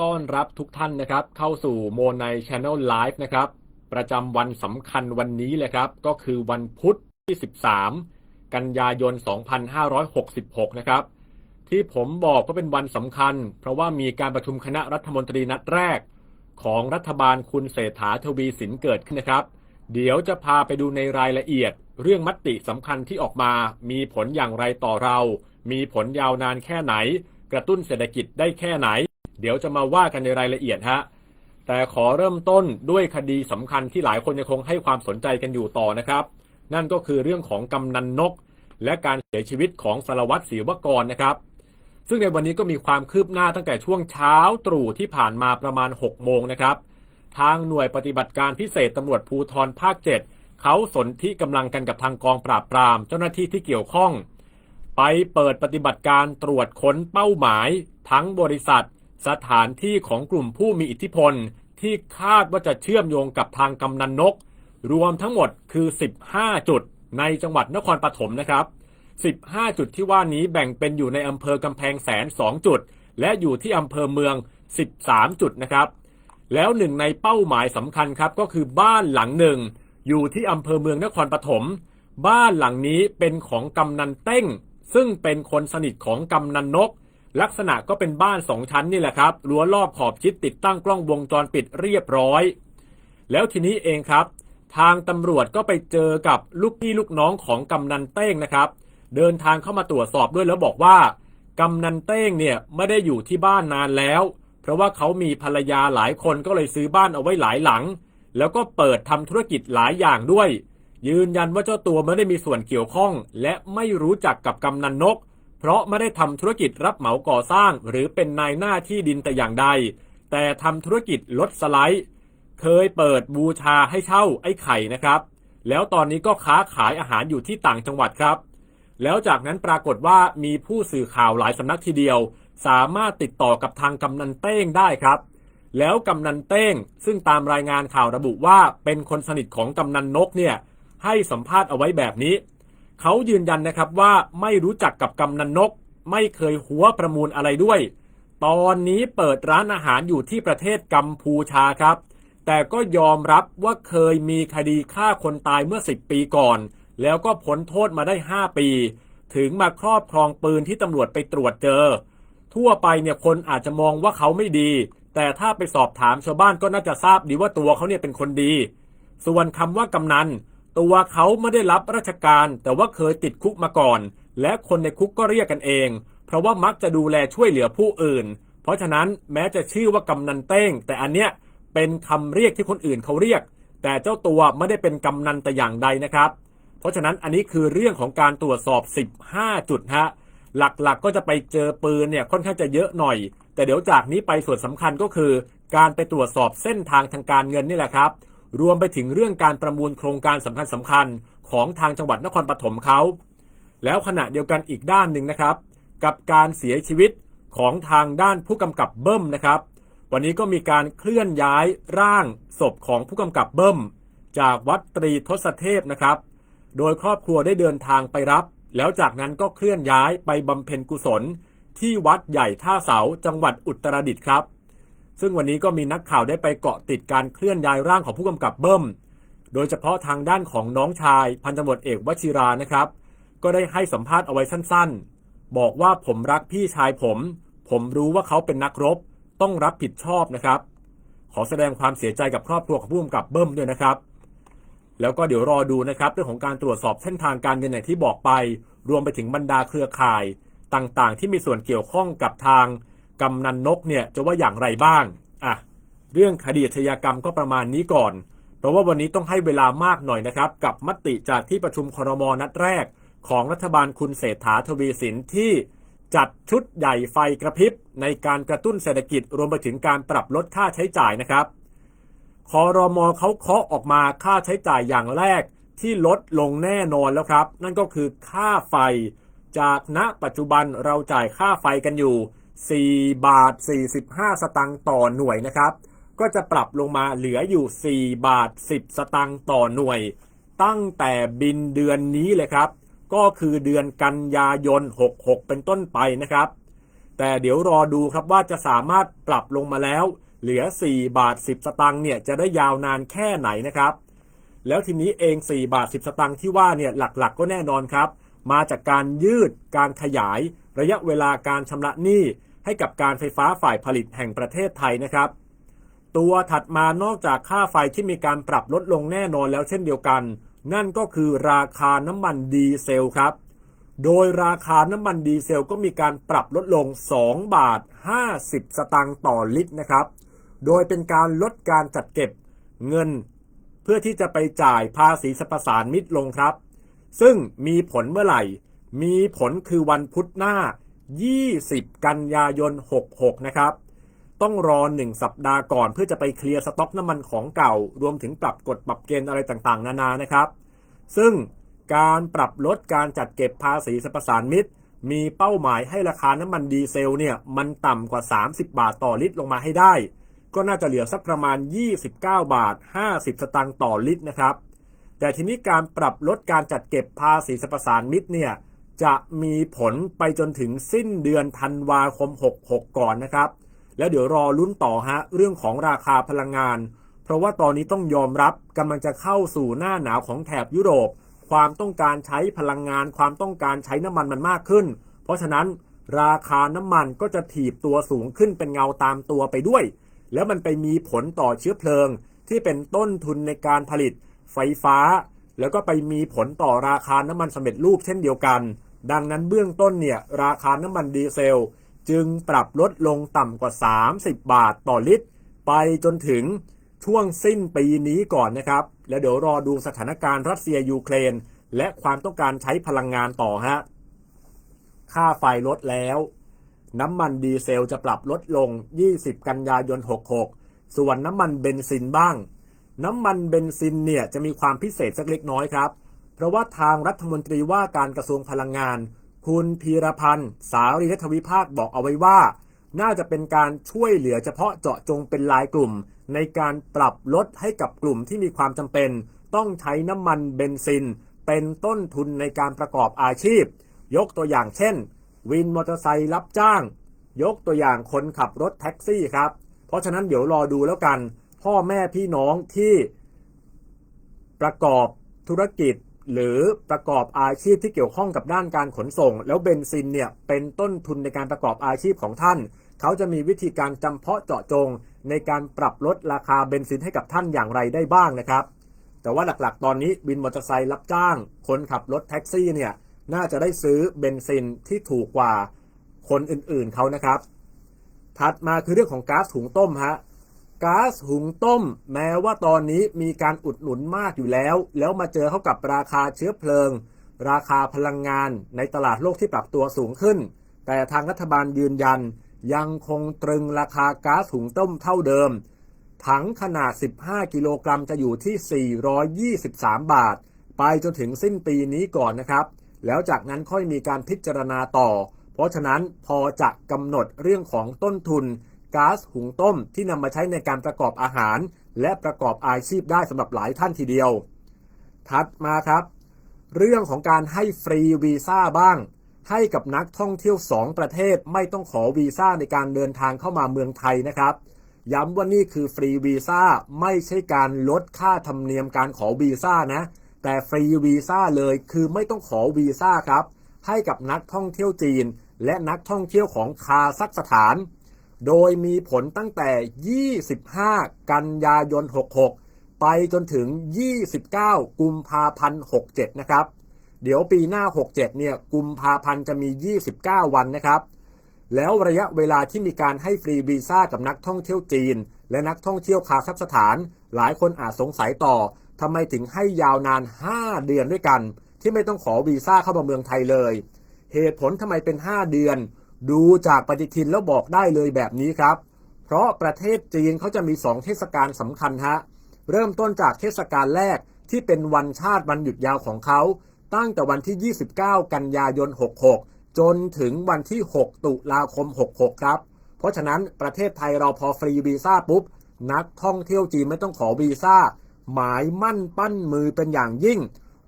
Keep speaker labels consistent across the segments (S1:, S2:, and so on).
S1: ต้อนรับทุกท่านนะครับ เข้าสู่โมไน Channel Live นะครับ ประจำวันสำคัญวันนี้เลยครับ ก็คือวันพุธที่ 13 กันยายน 2566 นะครับ ที่ผมบอกว่าเป็นวันสำคัญ เพราะว่ามีการประชุมคณะรัฐมนตรีนัดแรก ของรัฐบาลคุณเศรษฐาทวีสินเกิดขึ้นนะครับ เดี๋ยวจะพาไปดูในรายละเอียด เรื่องมติสำคัญที่ออกมา มีผลอย่างไรต่อเรา มีผลยาวนานแค่ไหน กระตุ้นเศรษฐกิจได้แค่ไหน เดี๋ยวจะมาว่ากันในรายละเอียดฮะ แต่ขอเริ่มต้นด้วยคดีสำคัญที่หลายคนยังคงให้ความสนใจกันอยู่ต่อนะครับ นั่นก็คือเรื่องของกำนันนก และการเสียชีวิตของสารวัตรศิวกรนะครับ ซึ่งในวันนี้ก็มีความคืบหน้าตั้งแต่ช่วงเช้าตรู่ที่ผ่านมาประมาณ 6 โมงนะครับ ทางหน่วยปฏิบัติการพิเศษตำรวจภูธรภาค 7 เขาสนที่กำลังกันกับทางกองปราบปราม เจ้าหน้าที่ที่เกี่ยวข้อง ไปเปิดปฏิบัติการตรวจค้นเป้าหมาย ทั้งบริษัท สถานที่ของกลุ่มผู้มีอิทธิพล ที่คาดว่าจะเชื่อมโยงกับทางกำนันนก รวมทั้งหมดคือ 15 จุดในจังหวัดนครปฐมนะครับ 15 จุดที่ว่านี้แบ่งเป็นอยู่ในอำเภอกำแพงแสน 2 จุด และอยู่ที่อำเภอเมือง 13 จุดนะครับ แล้วหนึ่งในเป้าหมายสำคัญครับก็คือบ้านหลังหนึ่ง อยู่ที่อำเภอเมืองนครปฐมบ้านหลังนี้เป็นของกำนันเต้ง ซึ่งเป็นคนสนิทของกำนันนก ลักษณะก็เป็นบ้านสองชั้นนี่แหละครับรั้วรอบขอบชิดติดตั้งกล้องวงจรปิดเรียบร้อย แล้วทีนี้เองครับ ทางตำรวจก็ไปเจอกับลูกพี่ลูกน้องของกำนันเต้งนะครับ เดินทางเข้ามาตรวจสอบด้วยแล้วบอกว่ากำนันเต้งเนี่ยไม่ได้อยู่ที่บ้านนานแล้ว เพราะว่าเขามีภรรยาหลายคนก็เลยซื้อบ้านเอาไว้หลายหลัง แล้วก็เปิดทำธุรกิจหลายอย่างด้วย ยืนยันว่าเจ้าตัวไม่ได้มีส่วนเกี่ยวข้อง และไม่รู้จักกับกำนันนก เพราะไม่ได้ทำธุรกิจรับเหมาก่อสร้าง หรือเป็นนายหน้าที่ดินแต่อย่างใด แต่ทำธุรกิจรถสไลด์ เคยเปิดบูชาให้เช่าไอ้ไข่นะครับ แล้วตอนนี้ก็ค้าขายอาหารอยู่ที่ต่างจังหวัดครับ แล้วจากนั้นปรากฏว่ามีผู้สื่อข่าวหลายสำนักทีเดียว สามารถติดต่อกับทางกำนันเต้งได้ครับ แล้วกำนันเต้ง ซึ่งตามรายงานข่าวระบุว่าเป็นคนสนิทของกำนันนกเนี่ยให้สัมภาษณ์เอาไว้แบบนี้ เขายืนยันนะครับว่าไม่รู้จักกับกำนันนก ไม่เคยหัวประมูลอะไรด้วย ตอนนี้เปิดร้านอาหารอยู่ที่ประเทศกัมพูชาครับ แต่ก็ยอมรับว่าเคยมีคดีฆ่าคนตายเมื่อ 10 ปีก่อน แล้วก็พ้นโทษมาได้ 5 ปี ถึงมาครอบครองปืนที่ตำรวจไปตรวจเจอ ทั่วไปเนี่ยคนอาจจะมองว่าเขาไม่ดี แต่ถ้าไปสอบถามชาวบ้านก็น่าจะทราบดีว่าตัวเขาเนี่ยเป็นคนดี ส่วนคำว่ากำนัน ตัวเขาไม่ได้รับราชการ แต่ว่าเคยติดคุกมาก่อน และคนในคุกก็เรียกกันเอง เพราะว่ามักจะดูแลช่วยเหลือผู้อื่น เพราะฉะนั้นแม้จะชื่อว่ากำนันเต้ง แต่อันเนี้ยเป็นคำเรียกที่คนอื่นเขาเรียก แต่เจ้าตัวไม่ได้เป็นกำนันแต่อย่างใดนะครับ เพราะฉะนั้นอันนี้คือเรื่องของการตรวจสอบ 15 จุดฮะหลักๆก็จะไปเจอปืนเนี่ยค่อนข้างจะเยอะหน่อย แต่เดี๋ยวจากนี้ไปส่วนสำคัญก็คือ การไปตรวจสอบเส้นทางทางการเงินนี่แหละครับ รวมไปถึงเรื่องการประมูลโครงการสำคัญสำคัญของทางจังหวัดนครปฐมเขา แล้วขณะเดียวกันอีกด้านหนึ่งนะครับ กับการเสียชีวิตของทางด้านผู้กำกับเบิ้มนะครับ วันนี้ก็มีการเคลื่อนย้ายร่างศพของผู้กำกับเบิ้ม จากวัดตรีทศเทพนะครับ โดยครอบครัวได้เดินทางไปรับ แล้วจากนั้นก็เคลื่อนย้ายไปบำเพ็ญกุศล ที่วัดใหญ่ท่าเสาจังหวัดอุตรดิตถ์ครับ ซึ่งวันนี้ก็มีนักข่าวได้ไปเกาะติดการเคลื่อนย้ายร่างของผู้กำกับเบิ้ม โดยเฉพาะทางด้านของน้องชาย พันตำรวจเอกวชิรานะครับ ก็ได้ให้สัมภาษณ์เอาไว้สั้นๆ บอกว่าผมรักพี่ชายผม ผมรู้ว่าเขาเป็นนักรบ ต้องรับผิดชอบนะครับ ขอแสดงความเสียใจกับครอบครัวของผู้กำกับเบิ้มด้วยนะครับ แล้วก็เดี๋ยวรอดูนะครับเรื่องของการตรวจสอบเส้นทางการเงินอย่างที่บอกไป รวมไปถึงบรรดาเครือข่าย ต่างๆ ที่มีส่วนเกี่ยวข้องกับทาง กำนันนกเนี่ยจะว่าอย่างไรบ้างอะเรื่องคดีอาชญากรรมก็ประมาณนี้ก่อน เพราะว่าวันนี้ต้องให้เวลามากหน่อยนะครับ กับมติจากที่ประชุมครมนัดแรก ของรัฐบาลคุณเศรษฐาทวีสินที่จัดชุดใหญ่ไฟกระพริบ ในการกระตุ้นเศรษฐกิจรวมไปถึงการปรับลดค่าใช้จ่ายนะครับคอรมอเขาเคาะออกมาค่าใช้จ่ายอย่างแรกที่ลดลงแน่นอนแล้วครับ นั่นก็คือค่าไฟ จากณปัจจุบันเราจ่ายค่าไฟกันอยู่ 4 บาท 45 สตังค์ต่อหน่วยนะครับ ก็จะปรับลงมาเหลืออยู่ 4 บาท 10 สตังค์ต่อหน่วย ตั้งแต่บินเดือนนี้เลยครับ ก็คือเดือนกันยายน 66 เป็นต้นไปนะครับ แต่เดี๋ยวรอดูครับว่าจะสามารถปรับลงมาแล้ว เหลือ 4 บาท 10 สตางค์เนี่ยจะได้ยาวนานแค่ไหนนะครับ แล้วทีนี้เอง 4 บาท 10 สตางค์ที่ว่าเนี่ยหลักๆก็แน่นอนครับ มาจากการยืดการขยายระยะเวลาการชำระหนี้ ให้กับการไฟฟ้าฝ่ายผลิตแห่งประเทศไทยนะครับ ตัวถัดมานอกจากค่าไฟที่มีการปรับลดลงแน่นอนแล้วเช่นเดียวกัน นั่นก็คือราคาน้ำมันดีเซลครับ โดยราคาน้ำมันดีเซลก็มีการปรับลดลง 2 บาท 50 สตางค์ต่อลิตรนะครับ โดยเป็นการลดการจัดเก็บเงิน เพื่อที่จะไปจ่ายภาษีสรรพสานมิตรลงครับ ซึ่งมีผลเมื่อไหร่ มีผลคือวันพุธหน้า 20 กันยายน 66 นะครับ ต้องรอ 1 สัปดาห์ก่อนเพื่อจะไปเคลียร์สต็อกน้ำมันของเก่า รวมถึงปรับกฎปรับเกณฑ์อะไรต่างๆ นานานะครับ ซึ่งการปรับลดการจัดเก็บภาษีสรรพสานมิตร มีเป้าหมายให้ราคาน้ำมันดีเซลเนี่ยมันต่ำกว่า 30 บาทต่อลิตรลงมาให้ได้ ก็น่าจะเหลือสักประมาณ 29 บาท 50 สตางค์ต่อลิตรนะครับ แต่ทีนี้การปรับลดการจัดเก็บภาษีสรรพสานมิตรเนี่ย จะมีผลไปจนถึงสิ้นเดือนธันวาคม 66 ก่อนนะครับ แล้วเดี๋ยวรอลุ้นต่อฮะเรื่องของราคาพลังงาน เพราะว่าตอนนี้ต้องยอมรับกำลังจะเข้าสู่หน้าหนาวของแถบยุโรป ความต้องการใช้พลังงาน ความต้องการใช้น้ำมันมันมากขึ้น เพราะฉะนั้นราคาน้ำมันก็จะถีบตัวสูงขึ้นเป็นเงาตามตัวไปด้วย แล้วมันไปมีผลต่อเชื้อเพลิง ที่เป็นต้นทุนในการผลิต ไฟฟ้า แล้วก็ไปมีผลต่อราคาน้ำมันสำเร็จรูปเช่นเดียวกัน ดังนั้นเบื้องต้นเนี่ยราคาน้ำมันดีเซล จึงปรับลดลงต่ำกว่า 30 บาทต่อลิตร ไปจนถึงช่วงสิ้นปีนี้ก่อนนะครับ แล้วเดี๋ยวรอดูสถานการณ์รัสเซียยูเครน และความต้องการใช้พลังงานต่อฮะค่าไฟลดแล้ว น้ำมันดีเซลจะปรับลดลง 20 กันยายน 66 ส่วนน้ำมันเบนซินบ้าง น้ำมันเบนซินเนี่ยจะมีความพิเศษสักเล็กน้อยครับ เพราะว่าทางรัฐมนตรีว่าการกระทรวงพลังงาน คุณพีรพันธ์ สารีรัฐวิภาคบอกเอาไว้ว่า น่าจะเป็นการช่วยเหลือเฉพาะเจาะจงเป็นรายกลุ่ม ในการปรับลดให้กับกลุ่มที่มีความจำเป็น ต้องใช้น้ำมันเบนซิน เป็นต้นทุนในการประกอบอาชีพ ยกตัวอย่างเช่น วินมอเตอร์ไซค์รับจ้าง ยกตัวอย่างคนขับรถแท็กซี่ครับ เพราะฉะนั้นเดี๋ยวรอดูแล้วกัน พ่อแม่พี่น้องที่ประกอบธุรกิจ หรือประกอบอาชีพที่เกี่ยวข้องกับด้านการขนส่ง แล้วเบนซินเนี่ยเป็นต้นทุนในการประกอบอาชีพของท่าน เขาจะมีวิธีการจำเพาะเจาะจง ในการปรับลดราคาเบนซินให้กับท่านอย่างไรได้บ้างนะครับ แต่ว่าหลักๆ ตอนนี้บินมอเตอร์ไซค์รับจ้าง คนขับรถแท็กซี่เนี่ยน่าจะได้ซื้อเบนซินที่ถูกกว่าคนอื่นๆเขานะครับ ถัดมาคือเรื่องของก๊าซหุงต้มฮะ ก๊าซหุงต้ม แม้ว่าตอนนี้มีการอุดหนุนมากอยู่แล้ว แล้วมาเจอเข้ากับราคาเชื้อเพลิง ราคาพลังงานในตลาดโลกที่ปรับตัวสูงขึ้น แต่ทางรัฐบาลยืนยัน ยังคงตรึงราคาก๊าซหุงต้มเท่าเดิม ถังขนาด 15 กิโลกรัมจะอยู่ที่ 423 บาท ไปจนถึงสิ้นปีนี้ก่อนนะครับ แล้วจากนั้นค่อยมีการพิจารณาต่อ เพราะฉะนั้นพอจะกำหนดเรื่องของต้นทุน ก๊าซหุงต้มที่นำมาใช้ในการประกอบอาหาร และประกอบอาชีพได้สำหรับหลายท่านทีเดียว ถัดมาครับ เรื่องของการให้ฟรีวีซ่าบ้าง ให้กับนักท่องเที่ยว 2 ประเทศไม่ต้องขอวีซ่าในการเดินทางเข้ามาเมืองไทยนะครับ ย้ำว่านี่คือฟรีวีซ่าไม่ใช่การลดค่าธรรมเนียมการขอวีซ่านะ แต่ฟรีวีซ่าเลยคือไม่ต้องขอวีซ่าครับ ให้กับนักท่องเที่ยวจีน และนักท่องเที่ยวของคาซัคสถาน โดยมีผลตั้งแต่ 25 กันยายน 66 ไปจนถึง 29 กุมภาพันธ์ 67 นะครับ เดี๋ยวปีหน้า 67 เนี่ย กุมภาพันธ์จะมี 29 วันนะครับ แล้วระยะเวลาที่มีการให้ฟรีวีซ่ากับนักท่องเที่ยวจีน และนักท่องเที่ยวคาซัคสถาน หลายคนอาจสงสัยต่อทำไมถึงให้ยาวนาน 5 เดือนด้วยกัน ที่ไม่ต้องขอวีซ่าเข้ามาเมืองไทยเลย เหตุผลทำไมเป็น 5 เดือน ดูจากปฏิทินแล้วบอกได้เลยแบบนี้ครับ เพราะประเทศจีนเขาจะมี 2 เทศกาลสำคัญฮะ เริ่มต้นจากเทศกาลแรกที่เป็นวันชาติวันหยุดยาวของเขา ตั้งแต่วันที่ 29 กันยายน 66 จนถึงวันที่ 6 ตุลาคม 66 ครับ เพราะฉะนั้นประเทศไทยเราพอฟรีวีซ่าปุ๊บ นักท่องเที่ยวจีนไม่ต้องขอวีซ่า หมายมั่นปั้นมือเป็นอย่างยิ่ง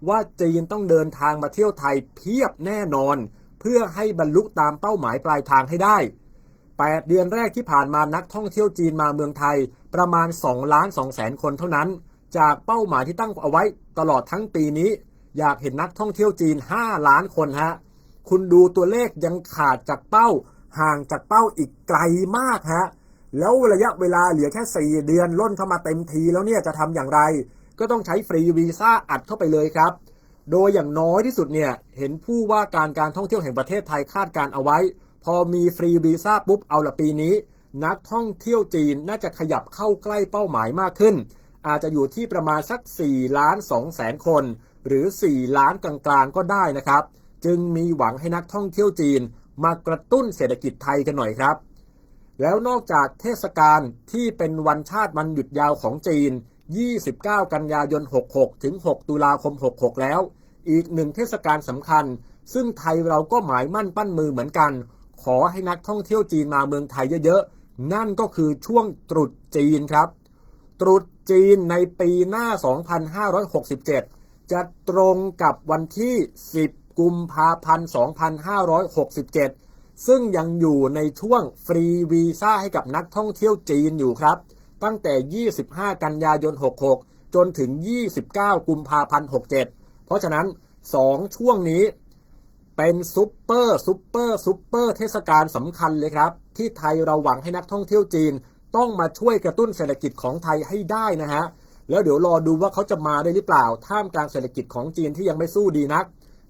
S1: ว่าจีนต้องเดินทางมาเที่ยวไทยเพียบแน่นอน เพื่อให้บรรลุตามเป้าหมายปลายทางให้ได้ 8 เดือนแรกที่ผ่านมานักท่องเที่ยวจีนมาเมืองไทยประมาณ2ล้าน2แสนคนเท่านั้น จากเป้าหมายที่ตั้งเอาไว้ตลอดทั้งปีนี้ อยากเห็นนักท่องเที่ยวจีน 5 ล้านคนฮะคุณดูตัวเลขยังขาดจากเป้า ห่างจากเป้าอีกไกลมากฮะแล้วระยะเวลาเหลือแค่ 4 เดือนล่นเข้ามาเต็มทีแล้วเนี่ยจะทำอย่างไร ก็ต้องใช้ฟรีวีซ่าอัดเข้าไปเลยครับ โดยอย่างน้อยที่สุดเนี่ย เห็นผู้ว่าการการท่องเที่ยวแห่งประเทศไทยคาดการเอาไว้ พอมีฟรีวีซ่าปุ๊บเอาละปีนี้ นักท่องเที่ยวจีนน่าจะขยับเข้าใกล้เป้าหมายมากขึ้น อาจจะอยู่ที่ประมาณสัก 4 ล้าน2แสนคน หรือ 4 ล้านกลางๆก็ได้นะครับ จึงมีหวังให้นักท่องเที่ยวจีน มากระตุ้นเศรษฐกิจไทยกันหน่อยครับ แล้วนอกจากเทศกาลที่เป็นวันชาติวันหยุดยาวของจีน 29 กันยายน 66 ถึง 6 ตุลาคม 66 แล้ว อีกหนึ่งเทศกาลสำคัญ ซึ่งไทยเราก็หมายมั่นปั้นมือเหมือนกัน ขอให้นักท่องเที่ยวจีนมาเมืองไทยเยอะๆ นั่นก็คือช่วงตรุษจีนครับ ตรุษจีนในปีหน้า 2567 จะตรงกับวันที่ 10 กุมภาพันธ์ 2567 ซึ่งยังอยู่ในช่วงฟรีวีซ่าให้กับนักท่องเที่ยวจีนอยู่ครับ ตั้งแต่ 25 กันยายน 66 จนถึง 29 กุมภาพันธ์ 67 เพราะฉะนั้น 2 ช่วงนี้เป็นซุปเปอร์ซุปเปอร์ซุปเปอร์เทศกาลสำคัญเลยครับ ที่ไทยเราหวังให้นักท่องเที่ยวจีน ต้องมาช่วยกระตุ้นเศรษฐกิจของไทยให้ได้นะฮะ แล้วเดี๋ยวรอดูว่าเขาจะมาได้หรือเปล่า ท่ามกลางเศรษฐกิจของจีนที่ยังไม่สู้ดีนัก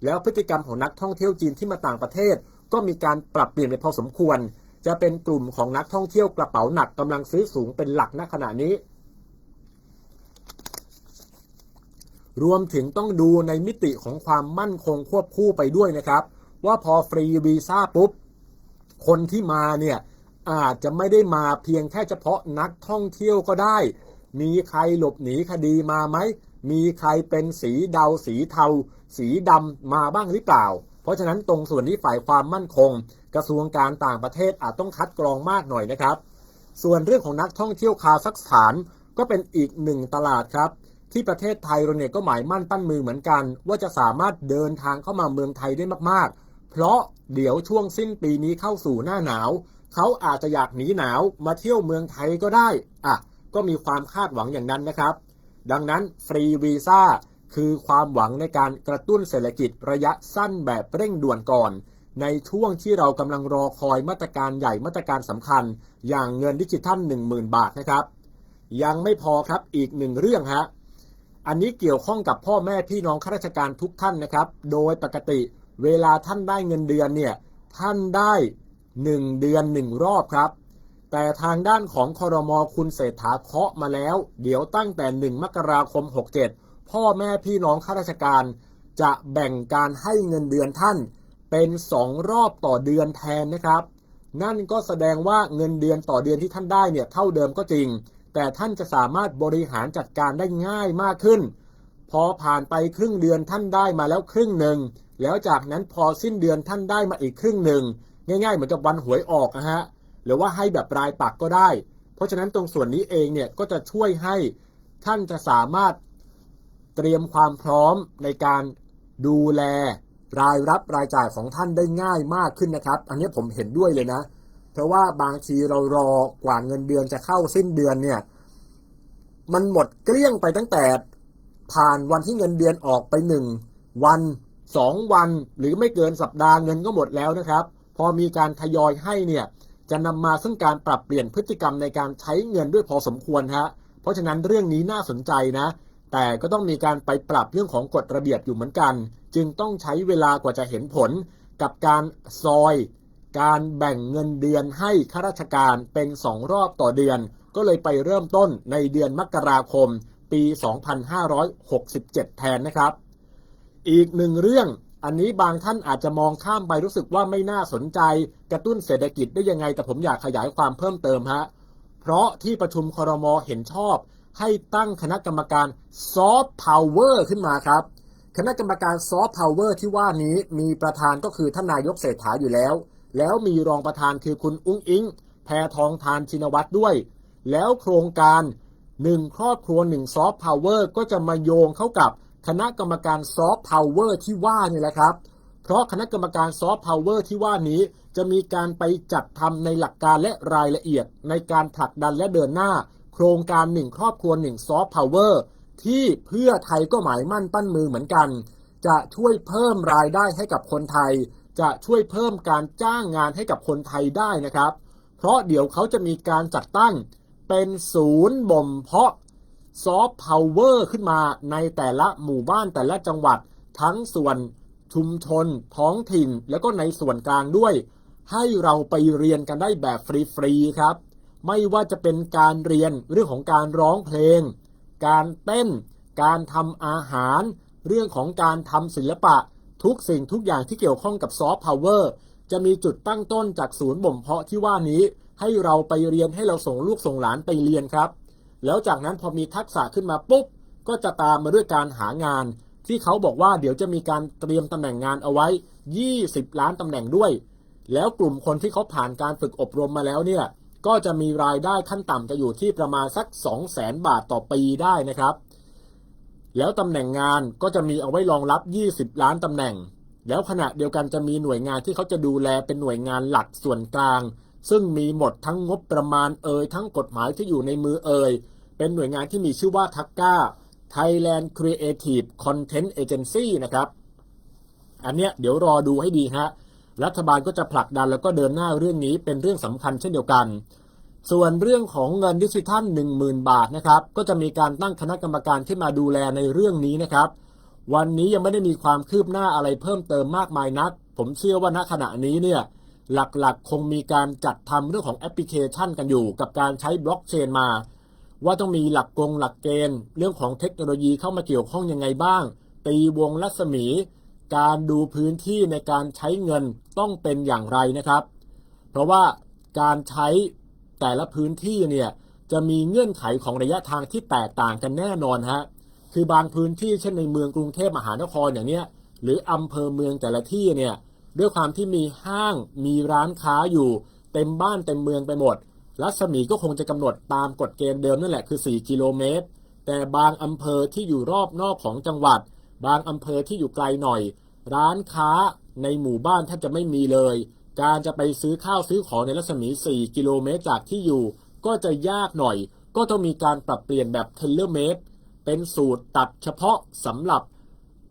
S1: แล้วพฤติกรรมของนักท่องเที่ยวจีนที่มาต่างประเทศ ก็มีการปรับเปลี่ยนไปพอสมควร จะเป็นกลุ่มของนักท่องเที่ยวกระเป๋าหนักกำลังซื้อสูงเป็นหลักณขณะนี้ รวมถึงต้องดูในมิติของความมั่นคงควบคู่ไปด้วยนะครับ ว่าพอฟรีวีซ่าปุ๊บ คนที่มาเนี่ยอาจจะไม่ได้มาเพียงแค่เฉพาะนักท่องเที่ยวก็ได้ มีใครหลบหนีคดีมาไหม มีใครเป็นสีเดาสีเทา สีดำมาบ้างหรือเปล่า เพราะฉะนั้นตรงส่วนนี้ฝ่ายความมั่นคง กระทรวงการต่างประเทศอาจต้องคัดกรองมากหน่อยนะครับ ส่วนเรื่องของนักท่องเที่ยวคาซัคสถานก็เป็นอีกหนึ่งตลาดครับ ที่ประเทศไทยเราเนี่ยก็หมายมั่นปั้นมือเหมือนกัน ว่าจะสามารถเดินทางเข้ามาเมืองไทยได้มากๆ เพราะเดี๋ยวช่วงสิ้นปีนี้เข้าสู่หน้าหนาว เขาอาจจะอยากหนีหนาวมาเที่ยวเมืองไทยก็ได้อะก็มีความคาดหวังอย่างนั้นนะครับ ดังนั้นฟรีวีซ่าคือความหวังในการกระตุ้นเศรษฐกิจระยะสั้นแบบเร่งด่วนก่อน ในช่วงที่เรากำลังรอคอยมาตรการใหญ่มาตรการสำคัญ อย่างเงินดิจิทัล 10,000 บาทนะครับ ยังไม่พอครับอีกหนึ่งเรื่องฮะอันนี้เกี่ยวข้องกับพ่อแม่พี่น้องข้าราชการทุกท่านนะครับ โดยปกติเวลาท่านได้เงินเดือนเนี่ยท่านได้ 1 เดือน 1 รอบครับ แต่ทางด้านของคอรมอคุณเศรษฐาเคาะมาแล้ว เดี๋ยวตั้งแต่ 1 มกราคม 67 พ่อแม่พี่น้องข้าราชการ จะแบ่งการให้เงินเดือนท่าน เป็น 2 รอบต่อเดือนแทนนะครับ นั่นก็แสดงว่าเงินเดือนต่อเดือนที่ท่านได้เนี่ยเท่าเดิมก็จริง แต่ท่านจะสามารถบริหารจัดการได้ง่ายมากขึ้น พอผ่านไปครึ่งเดือนท่านได้มาแล้วครึ่งหนึ่งแล้วจากนั้นพอสิ้นเดือนท่านได้มาอีกครึ่งหนึ่งง่ายๆ เหมือนกับวันหวยออกนะฮะหรือว่าให้แบบรายปักก็ได้ เพราะฉะนั้นตรงส่วนนี้เองเนี่ยก็จะช่วยให้ท่านจะสามารถเตรียมความพร้อมในการดูแล รายรับรายจ่ายของท่านได้ง่ายมากขึ้นนะครับ อันนี้ผมเห็นด้วยเลยนะ เพราะว่าบางทีเรารอกว่าเงินเดือนจะเข้าสิ้นเดือนเนี่ย มันหมดเกลี้ยงไปตั้งแต่ผ่านวันที่เงินเดือนออกไปหนึ่งวันสองวันหรือไม่เกินสัปดาห์เงินก็หมดแล้วนะครับ พอมีการทยอยให้เนี่ยจะนำมาซึ่งการปรับเปลี่ยนพฤติกรรมในการใช้เงินด้วยพอสมควรฮะเพราะฉะนั้นเรื่องนี้น่าสนใจนะ แต่ก็ต้องมีการไปปรับเรื่องของกฎระเบียบอยู่เหมือนกัน จึงต้องใช้เวลากว่าจะเห็นผลกับการซอย การแบ่งเงินเดือนให้ข้าราชการเป็น2รอบต่อเดือน ก็เลยไปเริ่มต้นในเดือนมกราคม ปี 2567 แทนนะครับ อีกหนึ่งเรื่องอันนี้บางท่านอาจจะมองข้ามไปรู้สึกว่าไม่น่าสนใจ กระตุ้นเศรษฐกิจได้ยังไง แต่ผมอยากขยายความเพิ่มเติมฮะเพราะที่ประชุมครมเห็นชอบ ให้ตั้งคณะกรรมการซอฟต์พาวเวอร์ขึ้นมาครับ คณะกรรมการซอฟต์พาวเวอร์ที่ว่านี้มีประธานก็คือท่านนายกเศรษฐาอยู่แล้ว แล้วมีรองประธานคือคุณอุ้งอิงแพทองทานชินวัตรด้วย แล้วโครงการหนึ่งครอบครัวหนึ่งซอฟต์พาวเวอร์ก็จะมาโยงเข้ากับคณะกรรมการซอฟต์พาวเวอร์ที่ว่านี่แหละครับ เพ
S2: ราะคณะกรรมการซอฟต์พาวเวอร์ที่ว่านี้จะมีการไปจัดทำในหลักการและรายละเอียด ในการผลักดันและเดินหน้า โครงการหนึ่งครอบครัวหนึ่งซอฟต์พาวเวอร์ ที่เพื่อไทยก็หมายมั่นปั้นมือเหมือนกัน จะช่วยเพิ่มรายได้ให้กับคนไทย จะช่วยเพิ่มการจ้างงานให้กับคนไทยได้นะครับ เพราะเดี๋ยวเขาจะมีการจัดตั้งเป็นศูนย์บ่มเพาะซอฟต์พาวเวอร์ขึ้นมาในแต่ละหมู่บ้านแต่ละจังหวัด ทั้งส่วนชุมชน ท้องถิ่น แล้วก็ในส่วนกลางด้วย ให้เราไปเรียนกันได้แบบฟรีๆครับ ไม่ว่าจะเป็นการเรียนเรื่องของการร้องเพลง การเต้น การทำอาหาร เรื่องของการทำศิลปะ ทุกสิ่งทุกอย่างที่เกี่ยวข้องกับซอฟต์พาวเวอร์จะมีจุดตั้งต้นจากศูนย์บ่มเพาะที่ว่านี้ ให้เราไปเรียนให้เราส่งลูกส่งหลานไปเรียนครับ แล้วจากนั้นพอมีทักษะขึ้นมาปุ๊บ ก็จะตามมาด้วยการหางาน ที่เขาบอกว่าเดี๋ยวจะมีการเตรียมตำแหน่งงานเอาไว้ 20 ล้านตำแหน่งด้วย แล้วกลุ่มคนที่เขาผ่านการฝึกอบรมมาแล้วเนี่ย ก็จะมีรายได้ขั้นต่ำจะอยู่ที่ประมาณสัก 2 0 0แสนบาทต่อปีได้นะครับ แล้วตำแหน่งงานก็จะมีเอาไว้รองรับ 20 ล้านตำแหน่ง แล้วขณะเดียวกันจะมีหน่วยงานที่เขาจะดูแลเป็นหน่วยงานหลักส่วนกลาง ซึ่งมีหมดทั้งงบประมาณเอ่ยทั้งกฎหมายที่อยู่ในมือเอ่ยเป็นหน่วยงานที่มีชื่อว่าทักก้า Thailand Creative Content Agency นะครับ อันเนี้ยเดี๋ยวรอดูให้ดีฮะ รัฐบาลก็จะผลักดันแล้วก็เดินหน้าเรื่องนี้เป็นเรื่องสำคัญเช่นเดียวกัน ส่วนเรื่องของเงินดิจิทัล10,000 บาทนะครับก็จะมีการตั้งคณะกรรมการขึ้นมาดูแลในเรื่องนี้นะครับ วันนี้ยังไม่ได้มีความคืบหน้าอะไรเพิ่มเติมมากมายนัก ผมเชื่อว่าณขณะนี้เนี่ยหลักๆ คงมีการจัดทำเรื่องของแอปพลิเคชันกันอยู่ กับการใช้บล็อกเชนมา ว่าต้องมีหลักกงหลักเกณฑ์ เรื่องของเทคโนโลยีเข้ามาเกี่ยวข้องยังไงบ้าง ตีวงรัศมี การดูพื้นที่ในการใช้เงินต้องเป็นอย่างไรนะครับ เพราะว่าการใช้แต่ละพื้นที่เนี่ยจะมีเงื่อนไขของระยะทางที่แตกต่างกันแน่นอนฮะคือบางพื้นที่เช่นในเมืองกรุงเทพมหานครอย่างเนี้ยหรืออำเภอเมืองแต่ละที่เนี่ยด้วยความที่มีห้างมีร้านค้าอยู่ เต็มบ้านเต็มเมืองไปหมด รัศมีก็คงจะกำหนดตามกฎเกณฑ์เดิมนั่นแหละคือ 4 กิโลเมตร แต่บางอำเภอที่อยู่รอบนอกของจังหวัด บางอำเภอที่อยู่ไกลหน่อย ร้านค้าในหมู่บ้านแทบจะไม่มีเลย การจะไปซื้อข้าวซื้อของในรัศมี 4 กิโลเมตรจากที่อยู่ ก็จะยากหน่อย ก็ต้องมีการปรับเปลี่ยนแบบเทเลเมตรเป็นสูตรตัดเฉพาะสำหรับ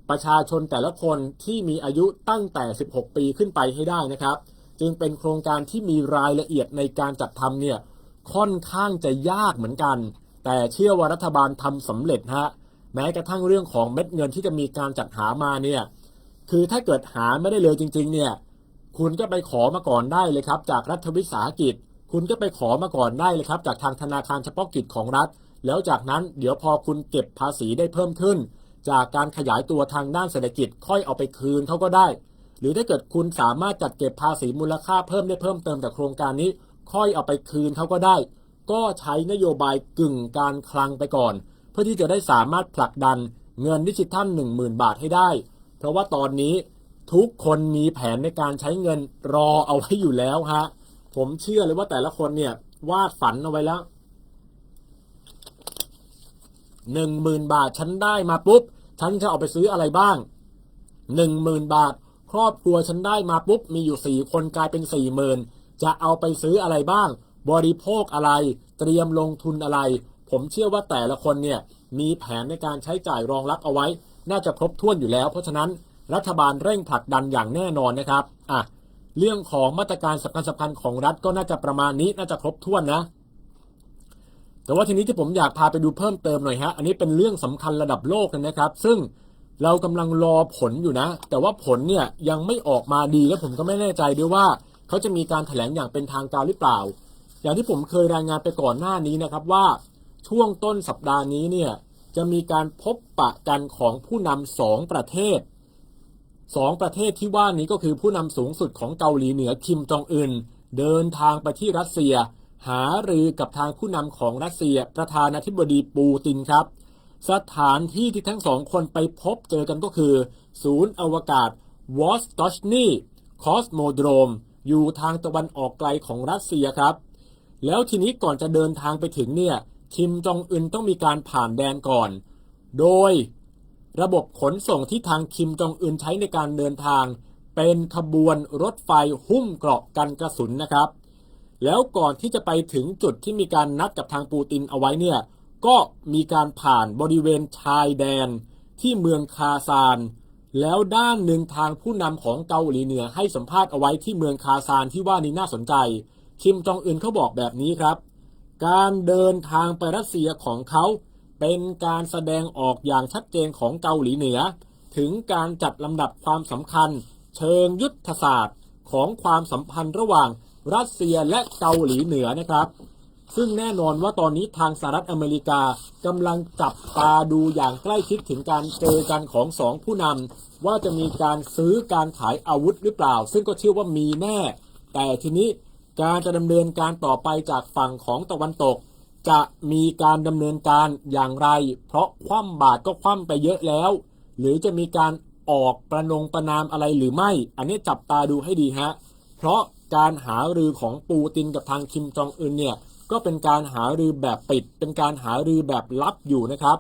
S2: ประชาชนแต่ละคนที่มีอายุตั้งแต่ 16 ปีขึ้นไปให้ได้นะครับ จึงเป็นโครงการที่มีรายละเอียดในการจัดทำเนี่ยค่อนข้างจะยากเหมือนกัน แต่เชื่อว่ารัฐบาลทำสำเร็จฮะ แม้กระทั่งเรื่องของเม็ดเงินที่จะมีการจัดหามาเนี่ยคือถ้าเกิดหาไม่ได้เลยจริง ๆ เนี่ยคุณก็ไปขอมาก่อนได้เลยครับ จากรัฐวิสาหกิจ คุณก็ไปขอมาก่อนได้เลยครับ จากทางธนาคารเฉพาะกิจของรัฐ แล้วจากนั้นเดี๋ยวพอคุณเก็บภาษีได้เพิ่มขึ้น จากการขยายตัวทางด้านเศรษฐกิจค่อยเอาไปคืนเขาก็ได้ หรือถ้าเกิดคุณสามารถจัดเก็บภาษีมูลค่าเพิ่มได้เพิ่มเติมจากโครงการนี้ ค่อยเอาไปคืนเขาก็ได้ ก็ใช้นโยบายกึ่งการคลังไปก่อน เพื่อที่จะได้สามารถผลักดันเงินดิจิทัล10,000 บาทให้ได้ เพราะว่าตอนนี้ทุกคนมีแผนในการใช้เงินรอเอาไว้อยู่แล้วฮะ ผมเชื่อเลยว่าแต่ละคนเนี่ยวาดฝันเอาไว้แล้วหนึ่งหมื่นบาทฉันได้มาปุ๊บ ฉันจะเอาไปซื้ออะไรบ้างหนึ่งหมื่นบาท ครอบครัวฉันได้มาปุ๊บ มีอยู่สี่คนกลายเป็นสี่หมื่นจะเอาไปซื้ออะไรบ้าง บริโภคอะไร เตรียมลงทุนอะไร ผมเชื่อว่าแต่ละคนเนี่ยมีแผนในการใช้จ่ายรองรับเอาไว้ น่าจะครบถ้วนอยู่แล้ว เพราะฉะนั้นรัฐบาลเร่งผลักดันอย่างแน่นอนนะครับอะเรื่องของมาตรการสำคัญสำคัญของรัฐก็น่าจะประมาณนี้น่าจะครบถ้วนนะ แต่ว่าทีนี้ที่ผมอยากพาไปดูเพิ่มเติมหน่อยฮะอันนี้เป็นเรื่องสำคัญระดับโลกนะครับ ซึ่งเรากำลังรอผลอยู่นะ แต่ว่าผลเนี่ยยังไม่ออกมาดีและผมก็ไม่แน่ใจด้วยว่า เขาจะมีการแถลงอย่างเป็นทางการหรือเปล่า อย่างที่ผมเคยรายงานไปก่อนหน้านี้นะครับว่า ช่วงต้นสัปดาห์นี้เนี่ยจะมีการพบปะกันของผู้นำสองประเทศสองประเทศที่ว่านี้ก็คือผู้นำสูงสุดของเกาหลีเหนือคิมจองอึนเดินทางไปที่รัสเซีย หารือกับทางผู้นำของรัสเซีย ประธานาธิบดีปูตินครับ สถานที่ที่ทั้งสองคนไปพบเจอกันก็คือ ศูนย์อวกาศวอสตอชนีคอสโมโดรม อยู่ทางตะวันออกไกลของรัสเซียครับ แล้วทีนี้ก่อนจะเดินทางไปถึงเนี่ย คิมจองอึนต้องมีการผ่านแดนก่อน โดยระบบขนส่งที่ทางคิมจองอึนใช้ในการเดินทาง เป็นขบวนรถไฟหุ้มเกราะกันกระสุนนะครับ แล้วก่อนที่จะไปถึงจุดที่มีการนัดกับทางปูตินเอาไว้เนี่ย ก็มีการผ่านบริเวณชายแดนที่เมืองคาซาน แล้วด้านหนึ่งทางผู้นำของเกาหลีเหนือให้สัมภาษณ์เอาไว้ที่เมืองคาซานที่ว่านี้น่าสนใจ คิมจองอึนเขาบอกแบบนี้ครับ การเดินทางไปรัสเซียของเขา เป็นการแสดงออกอย่างชัดเจนของเกาหลีเหนือ ถึงการจัดลำดับความสำคัญ เชิงยุทธศาสตร์ของความสัมพันธ์ระหว่างรัสเซียและเกาหลีเหนือนะครับ ซึ่งแน่นอนว่าตอนนี้ทางสหรัฐอเมริกากำลังจับตาดูอย่างใกล้ชิดถึงการเจอกันของสองผู้นำว่าจะมีการซื้อการขายอาวุธหรือเปล่า ซึ่งก็เชื่อว่ามีแน่ แต่ทีนี้ การจะดำเนินการต่อไปจากฝั่งของตะวันตก จะมีการดำเนินการอย่างไร เพราะคว่ำบาตรก็คว่ำไปเยอะแล้ว หรือจะมีการออกประนงประนามอะไรหรือไม่ อันนี้จับตาดูให้ดีฮะ เพราะการหารือของปูตินกับทางคิมจองอึนเนี่ยก็เป็นการหารือแบบปิด เป็นการหารือแบบลับอยู่นะครับ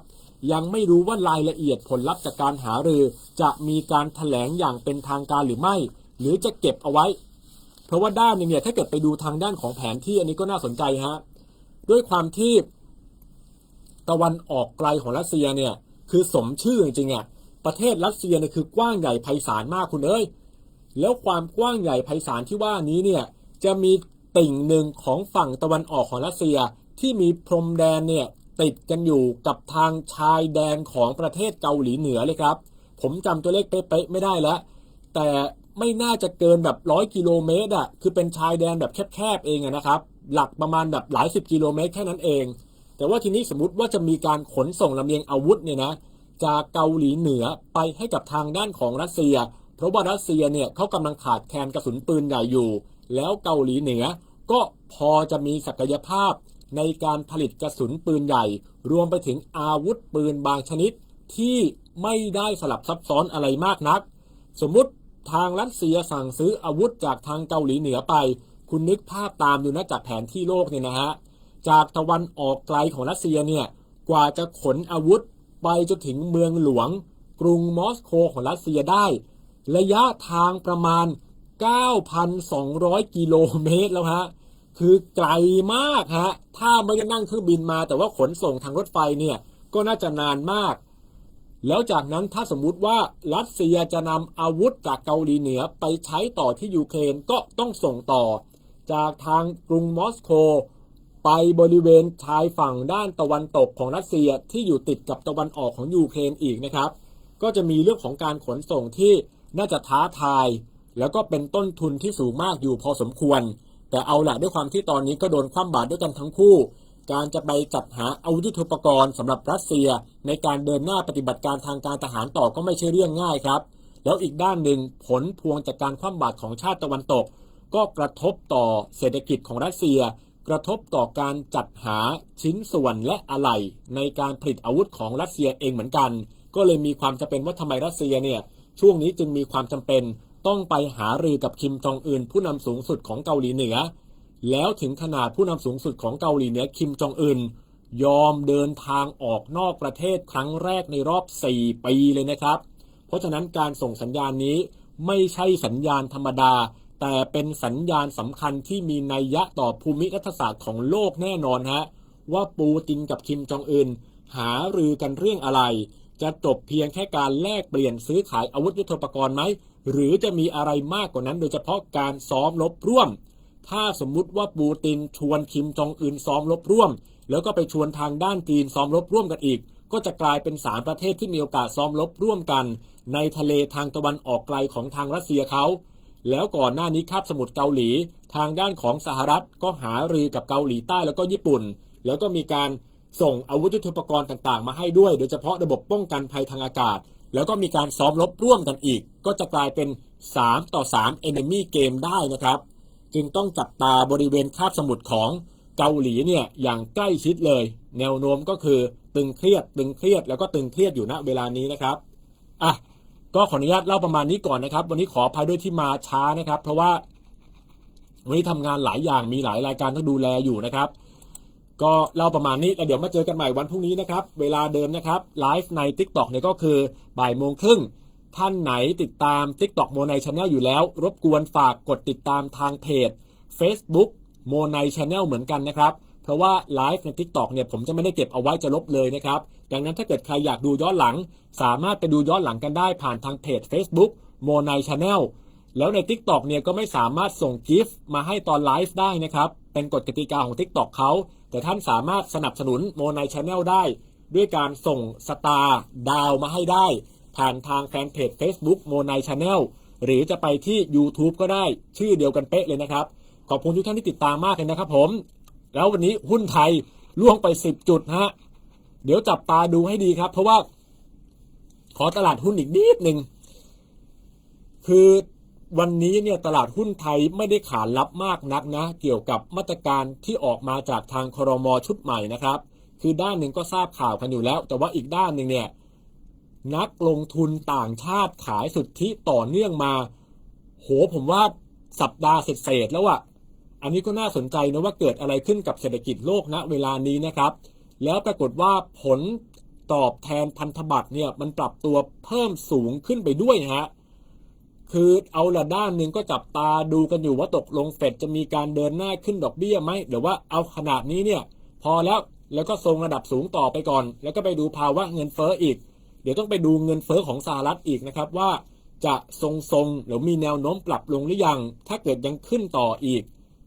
S2: ยังไม่รู้ว่ารายละเอียดผลลัพธ์จากการหารือ จะมีการถแถลงอย่างเป็นทางการหรือไม่ หรือจะเก็บเอาไว้ เพราะว่าด้านหนึงเนี่ยถ้าเกิดไปดูทางด้านของแผนที่อันนี้ก็น่าสนใจฮะด้วยความที่ตะวันออกไกลของรัสเซียเนี่ยคือสมชื่อจริงๆอะประเทศรัสเซียเนี่ยคือกว้างใหญ่ไพศาลมากคุณเอ้ยแล้วความกว้างใหญ่ไพศาลที่ว่านี้เนี่ยจะมีติ่งหนึ่งของฝั่งตะวันออกของรัสเซียที่มีพรมแดนเนี่ยติดกันอยู่กับทางชายแดนของประเทศเกาหลีเหนือเลยครับ ผมจำตัวเลขเป๊ะๆไม่ได้แล้ว แต่ ไม่น่าจะเกินแบบร้อยกิโลเมตรอะคือเป็นชายแดนแบบแคบๆเองอะนะครับ หลักประมาณแบบหลายสิบกิโลเมตรแค่นั้นเอง แต่ว่าทีนี้สมมติว่าจะมีการขนส่งลำเลียงอาวุธเนี่ยนะจากเกาหลีเหนือไปให้กับทางด้านของรัสเซีย เพราะว่ารัสเซียเนี่ยเขากำลังขาดแคลนกระสุนปืนใหญ่อยู่ แล้วเกาหลีเหนือ ก็พอจะมีศักยภาพในการผลิตกระสุนปืนใหญ่ รวมไปถึงอาวุธปืนบางชนิดที่ไม่ได้สลับซับซ้อนอะไรมากนัก สมมติ ทางรัสเซียสั่งซื้ออาวุธจากทางเกาหลีเหนือไป คุณนึกภาพตามดูนะจากแผนที่โลกเนี่ยนะฮะ จากตะวันออกไกลของรัสเซียเนี่ย กว่าจะขนอาวุธไปจนถึงเมืองหลวง กรุงมอสโกของรัสเซียได้ ระยะทางประมาณ 9,200 กิโลเมตรแล้วฮะ คือไกลมากฮะ ถ้าไม่ได้นั่งเครื่องบินมาแต่ว่าขนส่งทางรถไฟเนี่ย ก็น่าจะนานมาก แล้วจากนั้นถ้าสมมุติว่ารัสเซียจะนำอาวุธจากเกาหลีเหนือไปใช้ต่อที่ยูเครนก็ต้องส่งต่อ จากทางกรุงมอสโกไปบริเวณชายฝั่งด้านตะวันตกของรัสเซียที่อยู่ติดกับตะวันออกของยูเครนอีกนะครับ ก็จะมีเรื่องของการขนส่งที่น่าจะท้าทาย แล้วก็เป็นต้นทุนที่สูงมากอยู่พอสมควร แต่เอาละด้วยความที่ตอนนี้ก็โดนคว่ำบาตรด้วยกันทั้งคู่ การจะไปจัดหาอาวุธยุทโธปกรณ์สำหรับรัสเซีย ในการเดินหน้าปฏิบัติการทางการทหารต่อก็ไม่ใช่เรื่องง่ายครับ แล้วอีกด้านหนึ่งผลพวงจากการคว่ำบาตรของชาติตะวันตก ก็กระทบต่อเศรษฐกิจของรัสเซีย กระทบต่อการจัดหาชิ้นส่วนและอะไหล่ในการผลิตอาวุธของรัสเซียเองเหมือนกัน ก็เลยมีความจำเป็นว่าทำไมรัสเซียเนี่ยช่วงนี้จึงมีความจำเป็นต้องไปหารือกับคิมจองอึนผู้นำสูงสุดของเกาหลีเหนือ แล้วถึงขนาดผู้นำสูงสุดของเกาหลีเหนือคิมจองอึนยอมเดินทางออกนอกประเทศครั้งแรกในรอบ 4 ปีเลยนะครับ เพราะฉะนั้นการส่งสัญญาณนี้ไม่ใช่สัญญาณธรรมดา แต่เป็นสัญญาณสำคัญที่มีนัยยะต่อภูมิรัฐศาสตร์ของโลกแน่นอนฮะว่าปูตินกับคิมจองอึนหารือกันเรื่องอะไร จะจบเพียงแค่การแลกเปลี่ยนซื้อขายอาวุธยุทโธปกรณ์ไหม หรือจะมีอะไรมากกว่านั้นโดยเฉพาะการซ้อมรบร่วม ถ้าสมมุติว่าปูตินชวนคิมจองอึนซ้อมรบร่วม แล้วก็ไปชวนทางด้านจีนซ้อมรบร่วมกันอีก ก็จะกลายเป็นสามประเทศที่มีโอกาสซ้อมรบร่วมกัน ในทะเลทางตะวันออกไกลของทางรัสเซียเขาแล้วก่อนหน้านี้คาบสมุทรเกาหลี ทางด้านของสหรัฐก็หารือกับเกาหลีใต้แล้วก็ญี่ปุ่น แล้วก็มีการส่งอาวุธยุทโธปกรณ์ต่างๆ มาให้ด้วย โดยเฉพาะระบบป้องกันภัยทางอากาศ แล้วก็มีการซ้อมรบร่วมกันอีก ก็จะกลายเป็น 3 ต่อ 3 enemy game ได้นะครับ จึงต้องจับตาบริเวณคาบสมุทรของเกาหลีเนี่ยอย่างใกล้ชิดเลย แนวโน้มก็คือตึงเครียด ตึงเครียดแล้วก็ตึงเครียดอยู่ณเวลานี้นะครับอะก็ขออนุญาตเล่าประมาณนี้ก่อนนะครับ วันนี้ขออภัยด้วยที่มาช้านะครับ เพราะว่าวันนี้ทำงานหลายอย่างมีหลายรายการต้องดูแลอยู่นะครับ ก็เล่าประมาณนี้แล้วเดี๋ยวมาเจอกันใหม่วันพรุ่งนี้นะครับ เวลาเดิมนะครับไลฟ์ใน Tik t o อกเนี่ยก็คือบ่ายโมงครึ่ง ท่านไหนติดตาม TikTok โมไนช Channel อยู่แล้ว รบกวนฝากกดติดตามทางเพจ Facebook โมไนช Channel เหมือนกันนะครับ เพราะว่าไลฟ์ใน TikTok เนี่ยผมจะไม่ได้เก็บเอาไว้จะลบเลยนะครับ ดังนั้นถ้าเกิดใครอยากดูย้อนหลัง สามารถไปดูย้อนหลังกันได้ผ่านทางเพจ Facebook โมไนช Channel แล้วใน TikTok เนี่ยก็ไม่สามารถส่งกิฟต์มาให้ตอนไลฟ์ได้นะครับ เป็นกฎกติกาของ TikTok เขา แต่ท่านสามารถสนับสนุนโมไนช Channel ได้ ด้วยการส่งสตาร์ดาวมาให้ได้ ผ่านทางแฟนเพจ Facebook โมไนช Channel หรือจะไปที่ YouTube ก็ได้ชื่อเดียวกันเป๊ะเลยนะครับ ขอบคุณทุกท่านที่ติดตามมากเลยนะครับผม แล้ววันนี้หุ้นไทยล่วงไป 10 จุดฮะ เดี๋ยวจับตาดูให้ดีครับ เพราะว่า ขอตลาดหุ้นอีกนิดหนึ่งคือวันนี้เนี่ยตลาดหุ้นไทยไม่ได้ขานรับมากนักนะ เกี่ยวกับมาตรการที่ออกมาจากทางครมชุดใหม่นะครับ คือด้านหนึ่งก็ทราบข่าวกันอยู่แล้ว แต่ว่าอีกด้านหนึ่งเนี่ย นักลงทุนต่างชาติขายสุทธิต่อเนื่องมา โหผมว่าสัปดาห์เศษๆแล้วอะอันนี้ก็น่าสนใจนะว่าเกิดอะไรขึ้นกับเศรษฐกิจโลกณเวลานี้นะครับ แล้วปรากฏว่าผลตอบแทนพันธบัตรเนี่ยมันปรับตัวเพิ่มสูงขึ้นไปด้วยฮะคือเอาละด้านหนึ่งก็จับตาดูกันอยู่ว่าตกลงเฟดจะมีการเดินหน้าขึ้นดอกเบี้ยไหมหรือว่าเอาขนาดนี้เนี่ย พอแล้วแล้วก็ทรงระดับสูงต่อไปก่อน แล้วก็ไปดูภาวะเงินเฟ้ออีก เดี๋ยวต้องไปดูเงินเฟ้อของสหรัฐอีกนะครับว่าจะทรงๆหรือมีแนวโน้มปรับลงหรือยัง ถ้าเกิดยังขึ้นต่ออีก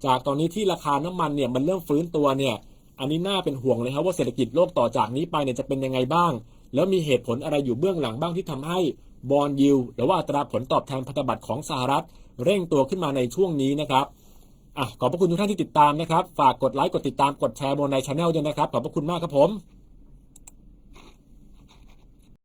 S2: จากตอนนี้ที่ราคาน้ำมันเนี่ยมันเริ่มฟื้นตัวเนี่ย อันนี้น่าเป็นห่วงเลยครับว่าเศรษฐกิจโลกต่อจากนี้ไปเนี่ยจะเป็นยังไงบ้าง แล้วมีเหตุผลอะไรอยู่เบื้องหลังบ้างที่ทำให้บอลยิวหรือว่าอัตราผลตอบแทนพันธบัตรของสหรัฐ เร่งตัวขึ้นมาในช่วงนี้นะครับอะขอบพระคุณทุกท่านที่ติดตามนะครับ ฝากกดไลค์กดติดตามกดแชร์บนในช anel ด้วยนะครับขอบพระคุณมากครับผม